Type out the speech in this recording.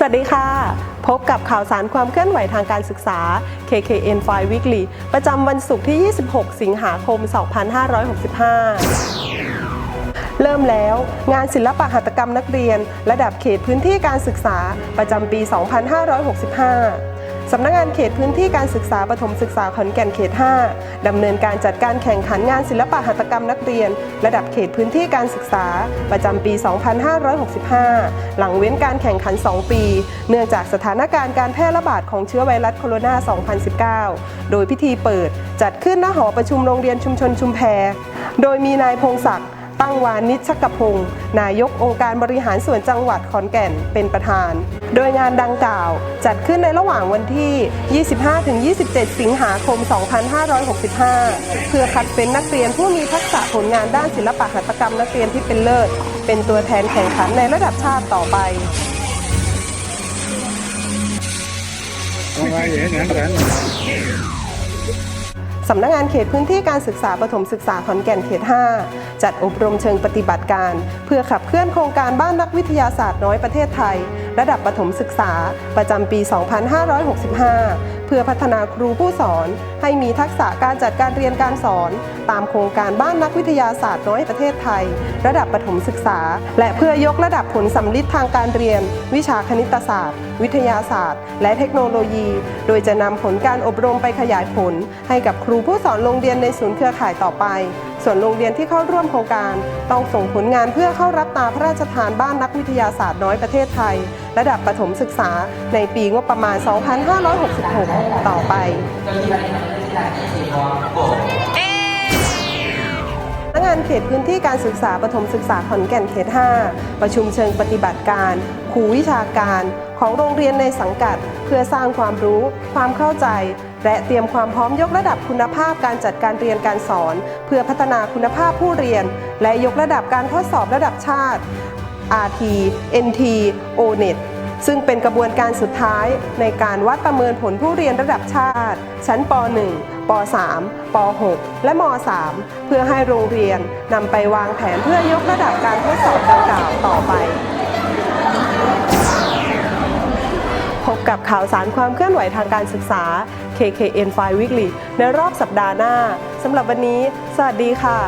สวัสดีค่ะ พบกับข่าวสารความเคลื่อนไหวทางการศึกษา KKN 5 Weekly ประจำวันศุกร์ที่ 26 สิงหาคม 2565 เริ่มแล้วงานศิลปะหัตถกรรมนักเรียน ระดับเขตพื้นที่การศึกษาประจำปี 2565 สำนักงานเขตพื้นที่การศึกษาประถมศึกษาขอนแก่นเขต 5 ดำเนินการจัดการแข่งขันงานศิลปะหัตถกรรมนักเรียน ระดับเขตพื้นที่การศึกษาประจำปี 2565 หลังเว้นการแข่งขัน 2 ปี เนื่องจากสถานการณ์การแพร่ระบาดของเชื้อไวรัสโคโรนา 2019 โดยพิธีเปิดจัดขึ้นณหอประชุมโรงเรียนชุมชนชุมแพ โดยมีนายพงศักดิ์ ตั้งวานิชกพงศ์นายกองค์การบริหารส่วนจังหวัดขอนแก่นเป็นประธาน โดยงานดังกล่าวจัดขึ้นในระหว่างวันที่ 25-27 สิงหาคม 2565 เพื่อคัดเป็นนักเรียนผู้มีทักษะผลงานด้านศิลปะหัตถกรรมนักเรียนที่เป็นเลิศ เป็นตัวแทนแข่งขันในระดับชาติต่อไปสำนักงานเขตพื้นที่การศึกษาประถมศึกษาขอนแก่นเขต 5 จัดอบรมเชิงปฏิบัติการ เพื่อขับเคลื่อนโครงการบ้านนักวิทยาศาสตร์น้อยประเทศไทย ระดับประถมศึกษาประจำปี 2565 เพื่อพัฒนาครูผู้สอน ให้มีทักษะการจัดการเรียนการสอน ตามโครงการบ้านนักวิทยาศาสตร์น้อยประเทศไทย ระดับประถมศึกษา และเพื่อยกระดับผลสำลิดทางการเรียน วิชาคณิตศาสตร์ วิทยาศาสตร์ และเทคโนโลยี โดยจะนำผลการอบรมไปขยายผล ให้กับครูผู้สอนโรงเรียนในศูนย์เครือข่ายต่อไป ส่วนโรงเรียนที่เข้าร่วมโครงการ ต้องส่งผลงานเพื่อเข้ารับตาพระราชทานบ้านนักวิทยาศาสตร์น้อยประเทศไทยระดับประถมศึกษาในปีงบประมาณ 2566 ต่อไปนักงานเขตพื้นที่การศึกษาประถมศึกษาขอนแก่นเขต 5 ประชุมเชิงปฏิบัติการครูวิชาการของโรงเรียนในสังกัด เพื่อสร้างความรู้ ความเข้าใจ และเตรียมความพร้อมยกระดับคุณภาพการจัดการเรียนการสอน เพื่อพัฒนาคุณภาพผู้เรียน และยกระดับการทดสอบระดับชาติ RT NT ONET ซึ่งเป็นกระบวนการสุดท้ายในการวัดประเมินผลผู้เรียนระดับชาติ ชั้นป .1 ป .3 ป .6 และม .3 เพื่อให้โรงเรียนนำไปวางแผนเพื่อยกระดับการทดสอบดังกล่าวต่อไป พบกับข่าวสารความเคลื่อนไหวทางการศึกษา KKN 5 Weekly ในรอบสัปดาห์หน้าสำหรับวันนี้ สวัสดีค่ะ